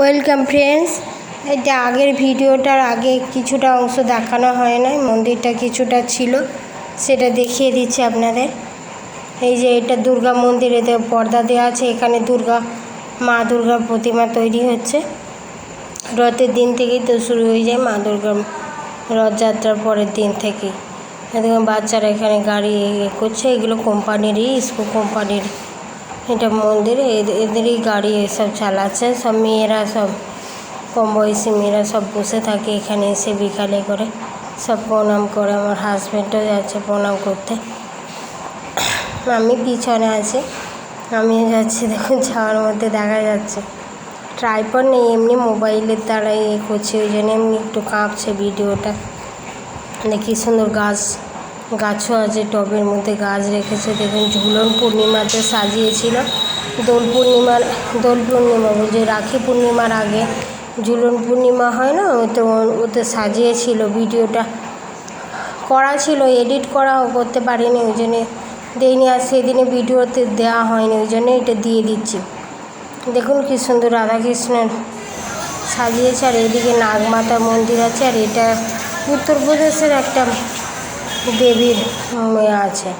Welcome friends এটা আগের ভিডিওটার আগে কিছুটা অংশ দেখানো হয় নাই, মন্দিরটা কিছুটা ছিল, সেটা দেখিয়ে দিচ্ছি আপনাদের। এই যে এটা দুর্গা মন্দির এতে পর্দা দেওয়া আছে, এখানে দুর্গা, মা দুর্গার প্রতিমা তৈরি হচ্ছে। রথের দিন থেকেই তো শুরু হয়ে যায় মা দুর্গার রথযাত্রার পরের দিন থেকেই। দেখুন, বাচ্চারা এখানে গাড়ি করছে, এগুলো কোম্পানিরই, স্কুল কোম্পানির। এটা মন্দির এদের- এদেরই গাড়ি এসব চালাচ্ছে। সব মেয়েরা সব, কম বয়সী মেয়েরা সব বসে থাকে এখানে এসে বিকালে করে। সব প্রণাম করে, আমার হাজব্যান্ডও যাচ্ছে প্রণাম করতে। আমি পিছনে আছি। আমিও যাচ্ছি, দেখুন ছাওয়ার মধ্যে দেখা যাচ্ছে। ট্রাইপড নেই, এমনি মোবাইলের দ্বারা ইয়ে করছি, ওই জন্য এমনি একটু কাঁপছে ভিডিওটা। কি সুন্দর গাছ গাছও আছে, টবের মধ্যে গাছ রেখেছে। দেখুন, ঝুলন পূর্ণিমাতে সাজিয়েছিল। দোল পূর্ণিমার, দোল পূর্ণিমা বলছে, রাখি পূর্ণিমার আগে ঝুলন পূর্ণিমা হয় না? ওতে ওতে সাজিয়েছিল ভিডিওটা। করা ছিল, এডিট করা করতে পারিনি, ওই জন্যে দেয়নি আর সেদিনে ভিডিওতে দেওয়া হয়নি, ওই জন্য এটা দিয়ে দিচ্ছি। দেখুন কী সুন্দর রাধাকৃষ্ণের সাজিয়েছে, আর এদিকে নাগমাতা মন্দির আছে, আর এটা উত্তরপ্রদেশের একটা দেবীর মেয়ে আছে।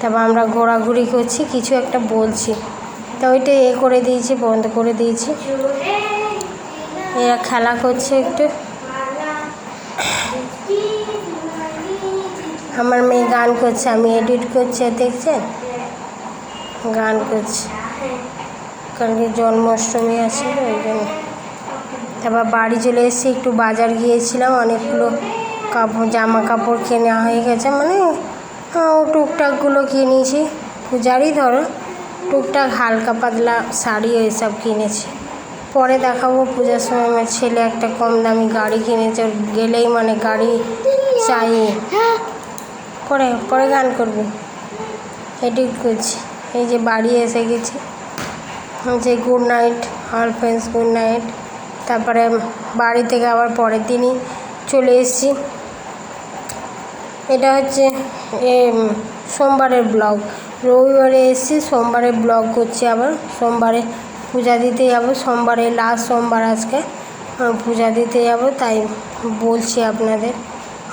তারপর আমরা ঘোরাঘুরি করছি, কিছু একটা বলছি। তা ওইটা এ করে দিয়েছি, বন্ধ করে দিয়েছি। এরা খেলা করছে একটু। আমার মেয়ে গান করছে, আমি এডিট করছি, দেখছেন? গান করছে। কালকে জন্মাষ্টমী আছে, ওই জন্য। তারপর বাড়ি চলে এসেছি, একটু বাজার গিয়েছিলাম, অনেকগুলো কাপড়, জামা কাপড় কেনা হয়ে গেছে মানে ও টুকটাকগুলো কিনেছি। পূজারই ধরো, টুকটাক হালকা পাতলা শাড়ি এইসব কিনেছি। পরে দেখাবো পূজার সময় আমার ছেলে একটা কম দামি গাড়ি কিনেছে গেলেই মানে গাড়ি চাই। পরে পরে গান করব। এডিট করছি। এই যে বাড়ি এসে গেছি। যে good night, all friends good night. তারপরে বাড়ি থেকে আবার পরের দিনই চলে এসেছি। এটা হচ্ছে সোমবারের ব্লগ। রবিবারে এসেছি সোমবারে ব্লগ করছি আবার। সোমবারে পূজা দিতে যাব। সোমবারে লাস্ট সোমবার আজকে পূজা দিতে যাব, তাই বলছি আপনাদের।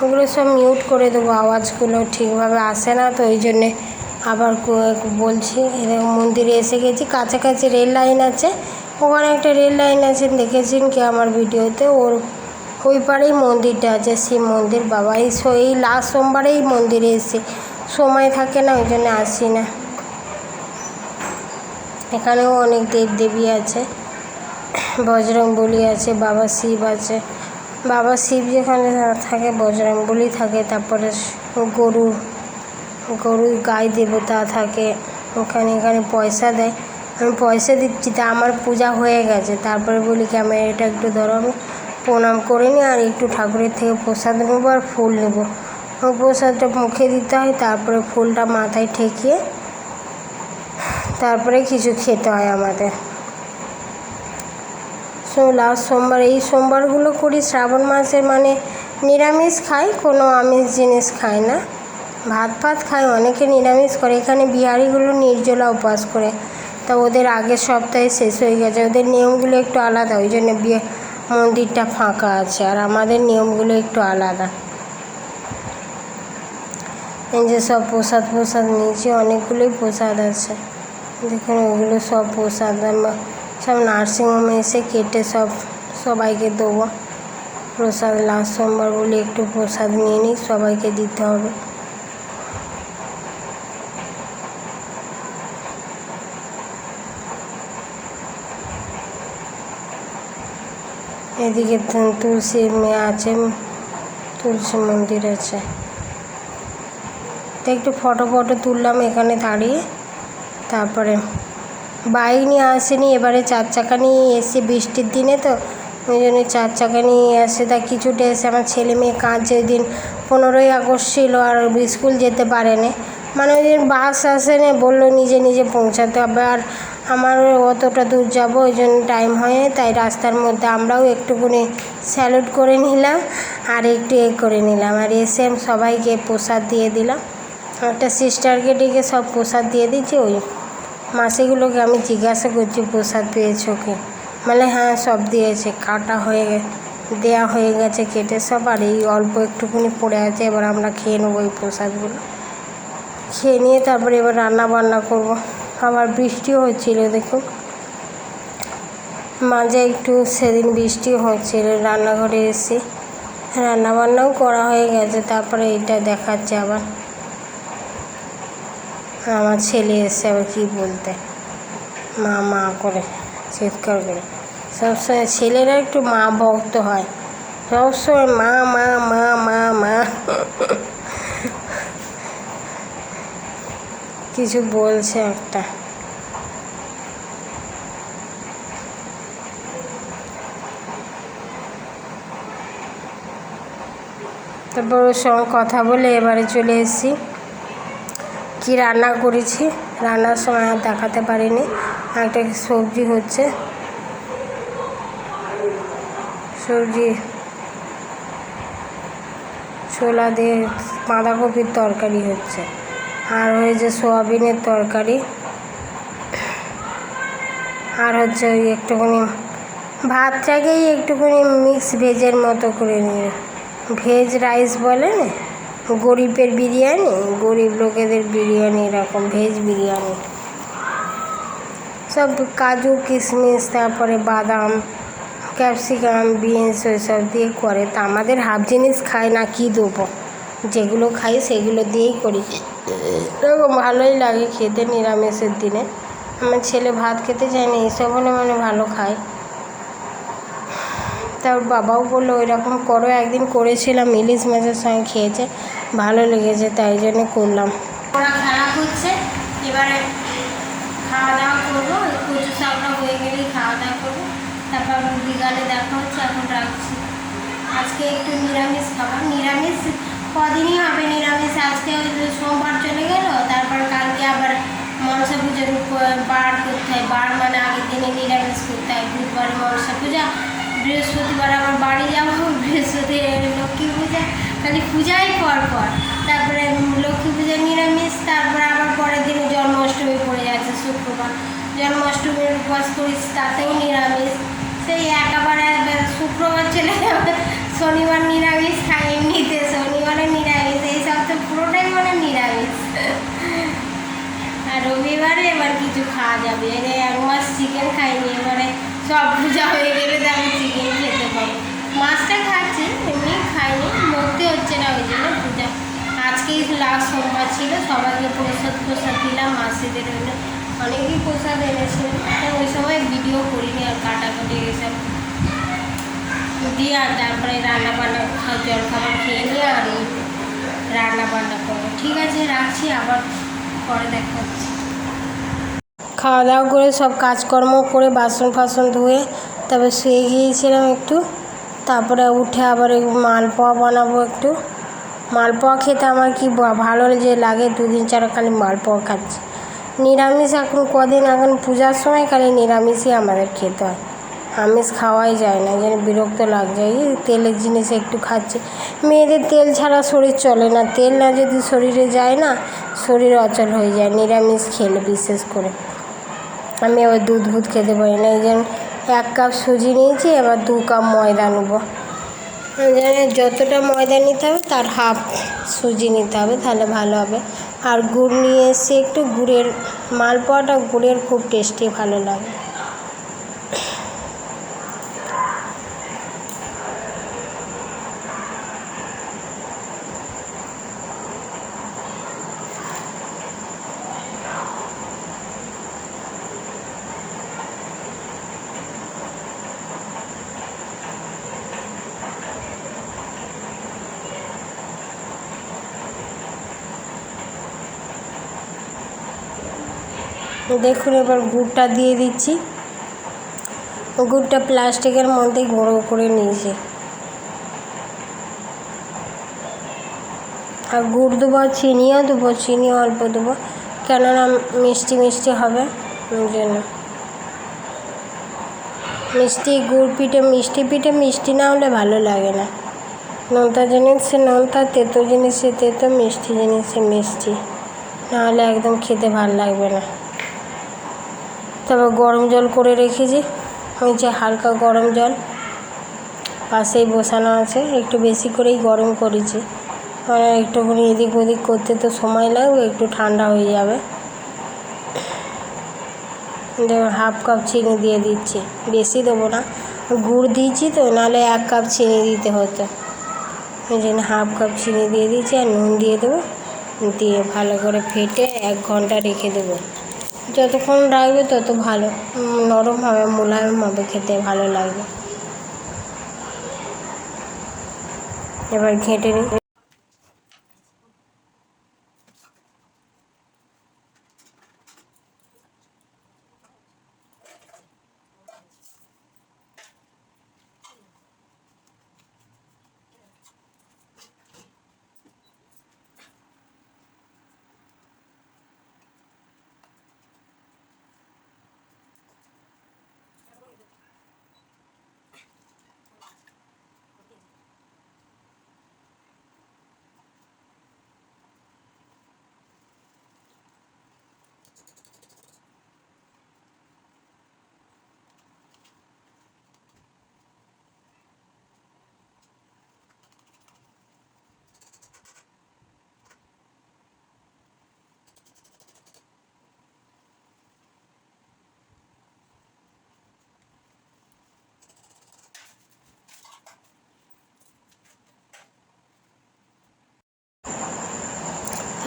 ওগুলো সব মিউট করে দেবো, আওয়াজগুলো ঠিকভাবে আসে না, তো ওই জন্যে আবার বলছি এরকম মন্দিরে এসে গেছি। কাছাকাছি রেল লাইন আছে। ওখানে একটা রেল লাইন আছে, দেখেছেন কি আমার ভিডিওতে? ওর ওই পারেই মন্দিরটা আছে শিব মন্দির বাবা এই এই লাস্ট সোমবারেই মন্দিরে এসে সময় থাকে না, ওই জন্য আসি না। এখানেও অনেক দেব দেবী আছে বজরং বলি আছে, বাবা শিব আছে। বাবা শিব যেখানে থাকে বজরং বলি থাকে, তারপরে গরু গরু গাই দেবতা থাকে, ওখানে এখানে পয়সা দেয়। আমি পয়সা দিচ্ছি, তা আমার পূজা হয়ে গেছে, তারপরে বলি কি আমি এটা একটু ধরো আমি। প্রণাম করে নিই আর একটু ঠাকুরের থেকে প্রসাদ নেব আর ফুল নেব। প্রসাদটা মুখে দিতে হয়, তারপরে ফুলটা মাথায় ঠেকিয়ে তারপরে কিছু খেতে হয় আমাদের। সো লাস্ট সোমবার, এই সোমবারগুলো করি। শ্রাবণ মাসে মানে নিরামিষ খাই, কোনো আমিষ জিনিস খাই না। ভাত ফাত খায় অনেকে নিরামিষ করে। এখানে বিহারিগুলো নির্জলা উপবাস করে। তা ওদের আগের সপ্তাহে শেষ হয়ে গেছে। ওদের নিয়মগুলো একটু আলাদা, ওই জন্য বিয়ে মন্দিরটা ফাঁকা আছে, আর আমাদের নিয়মগুলো একটু আলাদা। এই যে সব প্রসাদ প্রসাদ নিয়েছি অনেকগুলোই প্রসাদ আছে। দেখুন, ওগুলো সব প্রসাদ। সব নার্সিংহোমে এসে কেটে সব, সবাইকে দেবো। প্রসাদ লাস্ট সোমবার বলে একটু প্রসাদ নিয়ে নিই, সবাইকে দিতে হবে। এদিকে তুলসী মেয়ে আছে, তুলসী মন্দির আছে। তো একটু ফটো ফটো তুললাম এখানে দাঁড়িয়ে। তারপরে বাইক নিয়ে আসেনি, এবারে চার চাকা নিয়ে এসে বৃষ্টির দিনে তো, ওই জন্য চার চাকা নিয়ে আসে তা কিছুটা এসে আমার ছেলে মেয়ে কাঁদছে ওই দিন পনেরোই আগস্ট ছিল আর স্কুল যেতে পারেনি। মানে ওই দিন বাস আসেনি, বলল নিজে নিজে পৌঁছাতে হবে। আর আমার অতটা দূর যাব, ওই জন্য টাইম হয়ে তাই রাস্তার মধ্যে আমরাও একটুখানি স্যালুট করে নিলাম আর একটু এ করে নিলাম। আর এসে সবাইকে প্রসাদ দিয়ে দিলাম। একটা সিস্টারকে ডেকে সব প্রসাদ দিয়ে দিচ্ছি ওই মাসিগুলোকে আমি জিজ্ঞাসা করছি, প্রসাদ পেয়েছ কি? মানে হ্যাঁ সব দিয়েছে, কাটা হয়ে দেয়া হয়ে গেছে, কেটে সব, আর এই অল্প একটুখানি পড়ে আছে, এবার আমরা খেয়ে নেব এই প্রসাদগুলো। খেয়ে নিয়ে তারপরে এবার রান্না বান্না করব। আবার বৃষ্টিও হচ্ছিল দেখুন মাঝে একটু সেদিন বৃষ্টিও হচ্ছিল, রান্নাঘরে এসে রান্না বান্নাও করা হয়ে গেছে, তারপরে এটা দেখাচ্ছে আবার। আমার ছেলে এসে আবার কী বলতে? মা মা করে, চিৎকার করে। সবসময় ছেলেরা একটু মা ভক্ত হয়। সবসময় মা মা মা মা মা। কিছু বলছে একটা। তারপর ওর সঙ্গে কথা বলে এবারে চলে এসেছি। কী রান্না করেছি? রান্নার সময় আর দেখাতে পারিনি। একটা সবজি হচ্ছে। সবজি। ছোলা দিয়ে বাঁধাকপির তরকারি হচ্ছে। আর হয়েছে সোয়াবিনের তরকারি। আর হচ্ছে ওই একটুখানি ভাতটাকেই একটুখানি মিক্স ভেজের মতো করে নিয়ে। ভেজ রাইস বলে না? গরিবের বিরিয়ানি? গরিব লোকেদের বিরিয়ানি এরকম ভেজ বিরিয়ানি। সব কাজু কিশমিশ তারপরে বাদাম ক্যাপসিকাম বিনস ওইসব দিয়ে করে। তা আমাদের হাফ জিনিস খায় না, কি দেবো? যেগুলো খাই সেগুলো দিয়েই করি। এরকম ভালোই লাগে খেতে নিরামিষের দিনে। আমার ছেলে ভাত খেতে চায় না এইসব হলে মানে ভালো খায়। তা ওর বাবাও বলল ওই রকম করো, একদিন করেছিলাম, ইলিশ মাছের সঙ্গে খেয়েছে, ভালো লেগেছে, তাই জন্য করলাম। ওরা খেলা করছে, এবারে খাওয়া দাওয়া করব, কচু শাকটা হয়ে গেলেই খাওয়া দাওয়া করব। তারপর বিকালে দেখা হচ্ছে, এখন রাখছি। আজকে একটু নিরামিষ খাবার, নিরামিষ কদিনই হবে নিরামিষ। আজকে সোমবার চলে গেল, তারপর কালকে আবার মনসা পুজোর বার করতে হয়। বার মানে আগের দিনে নিরামিষ করতে হয়। বুধবারে মনসা পূজা, বৃহস্পতিবার আবার বাড়ি যাব, বৃহস্পতি লক্ষ্মী পূজা, খালি পূজাই পর পর। তারপরে লক্ষ্মী পূজা নিরামিষ, তারপরে আবার পরের দিনে জন্মাষ্টমী পড়ে যাচ্ছে, শুক্রবার। জন্মাষ্টমীর উপবাস করিস তাতেও নিরামিষ। সেই একেবারে শুক্রবার চলে যাবে, শনিবার নিরামিষ খাই এমনিতে শনিবারে নিরামিষ, এই সপ্তাহে পুরোটাই মানে নিরামিষ। আর রবিবারে এবার কিছু খাওয়া যাবে। যে এক মাস চিকেন খাইনি, এবারে সব পূজা হয়ে গেলে তো আমি চিকেন খেতে পাবো। মাছটা খাচ্ছি, এমনি খাইনি মরতে হচ্ছে না, ওই জন্য পূজা। আজকেই লাস্ট সোমবার ছিল, সবাইকে প্রসাদ প্রসাদ দিলাম, মাসিদের অনেকেই প্রসাদ এনেছিল তো ওই সময় ভিডিও করিনি, আর কাটাকুটি এসব দিয়ে তারপরে রান্না বান্না খাবার খেয়ে নিয়ে আর রান্না বান্না ঠিক আছে, রাখছি, আবার পরে খাওয়া দাওয়া করে সব কাজকর্ম করে বাসন ফাসন ধুয়ে তারপরে শুয়ে গিয়েছিলাম একটু। তারপরে উঠে আবার মালপোয়া বানাবো একটু। মালপোয়া খেতে আমার কি ভালো যে লাগে, দুদিন চার খালি মালপোয়া খাচ্ছি। নিরামিষ এখন কদিন, এখন পূজার সময় খালি নিরামিষই আমাদের খেতে হয়। আমিষ খাওয়াই যায় না, যেন বিরক্ত লাগছে এই তেলের জিনিস একটু খাচ্ছে। মেয়েদের তেল ছাড়া শরীর চলে না। তেল না যদি শরীরে যায় না, শরীর অচল হয়ে যায়। নিরামিষ খেলে বিশেষ করে। আমি আবার দুধ ফুধ খেতে পারি না। এই জন্য এক কাপ সুজি নিয়েছি, এবার দু কাপ ময়দা নেব। যতটা ময়দা নিতে হবে, তার হাফ সুজি নিতে হবে, তাহলে ভালো হবে। আর গুড় নিয়ে এসে একটু। গুড়ের মালপোয়াটা গুড়ের খুব টেস্টি ভালো লাগে। দেখুন, এবার গুড়টা দিয়ে দিচ্ছি। ও গুড়টা প্লাস্টিকের মধ্যে গুঁড়ো করে নিয়েছি। আর গুড় দেবো চিনিও দেবো চিনি অল্প দেবো, কেননা মিষ্টি মিষ্টি হবে, ওই জন্য। মিষ্টি, গুড় পিঠে, মিষ্টি পিঠে মিষ্টি না হলে ভালো লাগে না। নোনতা জিনিসে নোনতা, তেতো জিনিসে তেতো, মিষ্টি জিনিসে মিষ্টি। নাহলে একদম খেতে ভালো লাগবে না। তারপর গরম জল করে রেখেছি। নিচে হালকা গরম জল। পাশেই বসানো আছে। একটু বেশি করেই গরম করেছি। কারণ একটুখানি এদিক ওদিক করতে তো সময় লাগবে, একটু ঠান্ডা হয়ে যাবে। হাফ কাপ চিনি দিয়ে দিচ্ছি। বেশি দেবো না। গুড় দিয়েছি তো, নাহলে এক কাপ চিনি দিতে হতো। ওই জন্য হাফ কাপ চিনি দিয়ে দিয়েছি আর নুন দিয়ে দেবো। দিয়ে ভালো করে ফেটে এক ঘণ্টা রেখে দেবো। যতক্ষণ রাখবে তত ভালো। নরম হবে মোলায়ম হবে খেতে ভালো লাগবে। এবার ঘেঁটে নিই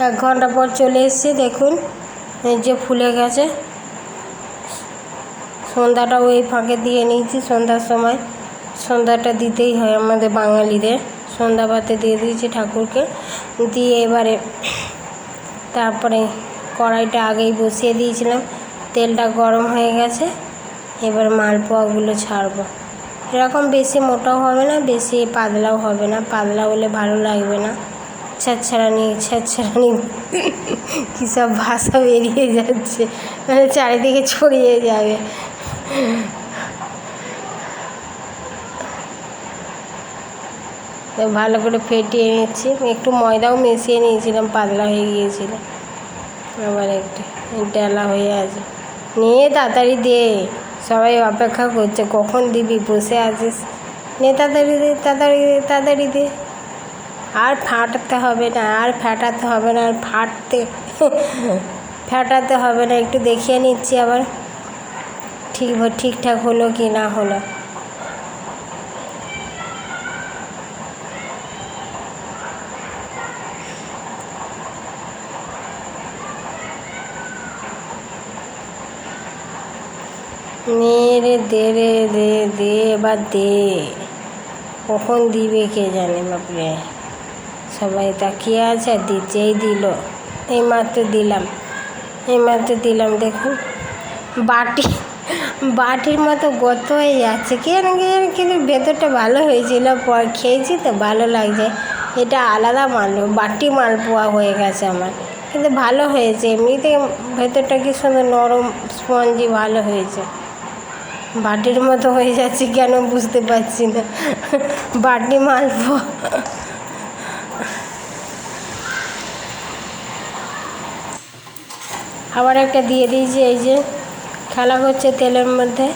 এক ঘণ্টা পর চলে এসেছি, দেখুন, এই যে ফুলে গেছে। সন্ধ্যাটা ওই ফাঁকে দিয়ে নিয়েছি, সন্ধ্যার সময়। সন্ধ্যাটা দিতেই হয় আমাদের বাঙালিদের। সন্ধ্যা পাতে দিয়ে দিয়েছি ঠাকুরকে। দিয়ে এবারে তারপরে কড়াইটা আগেই বসিয়ে দিয়েছিলাম। তেলটা গরম হয়ে গেছে, এবার মালপোয়াগুলো ছাড়বো। এরকম বেশি মোটাও হবে না, বেশি পাতলাও হবে না। পাতলা হলে ভালো লাগবে না। ছ্যাঁচড়ানি ছ্যাঁচড়ানি কী সব ভাষা বেরিয়ে যাচ্ছে। মানে চারিদিকে ছড়িয়ে যাবে। ভালো করে ফেটিয়ে নিচ্ছি। একটু ময়দাও মিশিয়ে নিয়েছিলাম, পাতলা হয়ে গিয়েছিল। আবার একটু ডালা হয়ে আছে। নিয়ে তাড়াতাড়ি দে। সবাই অপেক্ষা করছে, কখন দিবি? বসে আছিস? নে তাড়াতাড়ি দে তাড়াতাড়ি দে তাড়াতাড়ি দে। আর ফাটাতে হবে না আর ফাটাতে হবে না আর ফাটতে ফাটাতে হবে না একটু দেখিয়ে নিচ্ছি আবার ঠিক ঠিকঠাক হলো কি না হলো। রে দে রে দে দে এবার দে। কখন দিবে কে জানে বাপরে। সবাই তাকিয়ে আছে আর দিচ্ছেই দিল। এইমাত্র দিলাম এইমাত্র দিলাম, দেখুন। বাটি, বাটির মতো গত হয়ে যাচ্ছে। কেন কি জানি, কিন্তু ভেতরটা ভালো হয়েছিল, পর খেয়েছি তো ভালো লাগছে। এটা আলাদা মাল, বাটি মালপোয়া হয়ে গেছে আমার। কিন্তু ভালো হয়েছে, এমনিতে ভেতরটা কি সুন্দর নরম স্পঞ্জি ভালো হয়েছে। বাটির মতো হয়ে যাচ্ছে কেন বুঝতে পারছি না। বাটি মালপোয়া আবার একটা দিয়ে দিয়েছি এই যে খেলা করছে তেলের মধ্যে।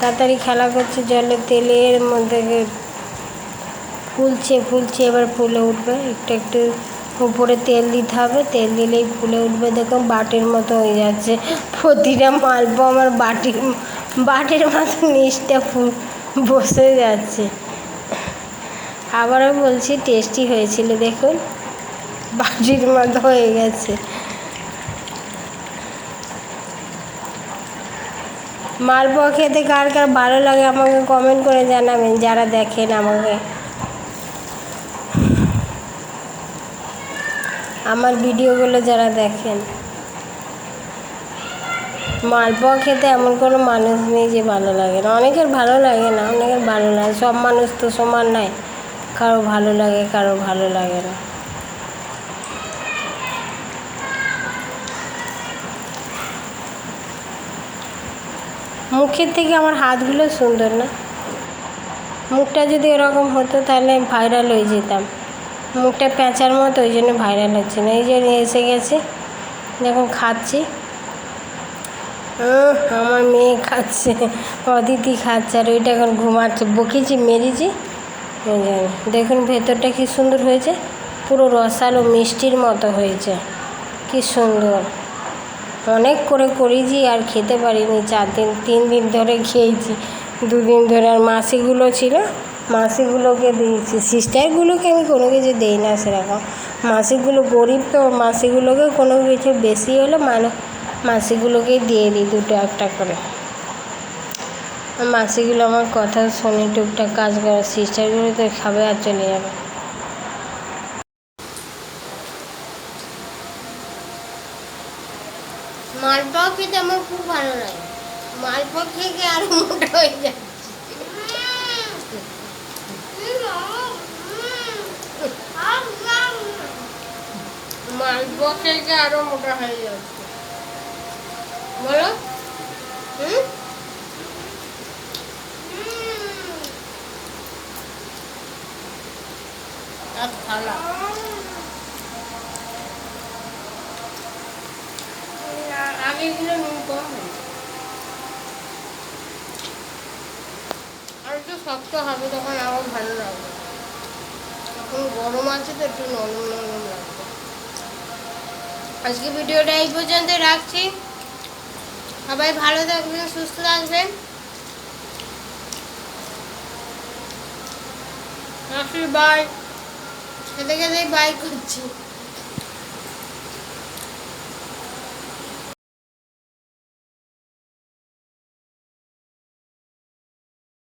তাড়াতাড়ি খেলা করছে জলের তেলের মধ্যে ফুলছে ফুলছে, এবার ফুলে উঠবে। একটু একটু উপরে তেল দিতে হবে। তেল দিলেই ফুলে উঠবে। দেখুন, বাটির মতো হয়ে যাচ্ছে। প্রতিটা মালপো আমার বাটির বাটির মতো নিচটা ফুল বসে যাচ্ছে। আবারও বলছি, টেস্টি হয়েছিল, দেখুন। বাটির মতো হয়ে গেছে। মালপোয়া খেতে, কার কার ভালো লাগে আমাকে কমেন্ট করে জানাবেন, যারা দেখেন আমাকে। আমার ভিডিওগুলো যারা দেখেন। মালপোয়া খেতে এমন কোনো মানুষ নেই যে ভালো লাগে না। অনেকের ভালো লাগে না, অনেকের ভালো লাগে সব মানুষ তো সমান নয় কারও ভালো লাগে, কারও ভালো লাগে না। মুখের থেকে আমার হাতগুলো সুন্দর না। মুখটা যদি এরকম হতো তাহলে ভাইরাল হয়ে যেতাম। মুখটা প্যাঁচার মতো, ওই জন্য ভাইরাল হচ্ছে না। এই জন্য এসে গেছে, দেখুন খাচ্ছি। আমার মেয়ে খাচ্ছে, অদিতি খাচ্ছে, আর ওইটা এখন ঘুমাচ্ছে, বকেছি, মেরেছি। দেখুন ভেতরটা কি সুন্দর হয়েছে, পুরো রসালো মিষ্টির মতো হয়েছে, কি সুন্দর। অনেক করে করেছি আর খেতে পারিনি। চার দিন, তিন দিন ধরে খেয়েছি। দুদিন ধরে আর মাসিগুলো ছিল, মাসিগুলোকে দিয়েছি। সিস্টারগুলোকে আমি কোনো কিছু দিই না সেরকম। মাসিগুলো গরিব তো, মাসিগুলোকে কোনো কিছু বেশি হলে মানে মাসিগুলোকেই দিয়ে দিই দুটো একটা করে। মাসিগুলো আমার কথা শোনে টুকটাক কাজ করে, সিস্টারগুলো তো খাবে আর চলে যাবে মালপাও খেতে আমার খুব ভালো লাগে। মালপোয়া খেয়ে আরও মোটা হয়ে যাচ্ছে। মালপোয়া খেয়ে আরও মোটা হয়ে যাচ্ছে। বলো। হুম? আর থালা। নুন আর একটু শক্ত হবে, তখন ভালো লাগবে। এখন গরম আছে তো, একটু নরম নরম লাগবে। আজকে ভিডিওটা এই পর্যন্ত রাখছি। সবাই ভালো থাকবেন, সুস্থ থাকবেন। রাখি বাই খেতে খেতেই বাই করছি।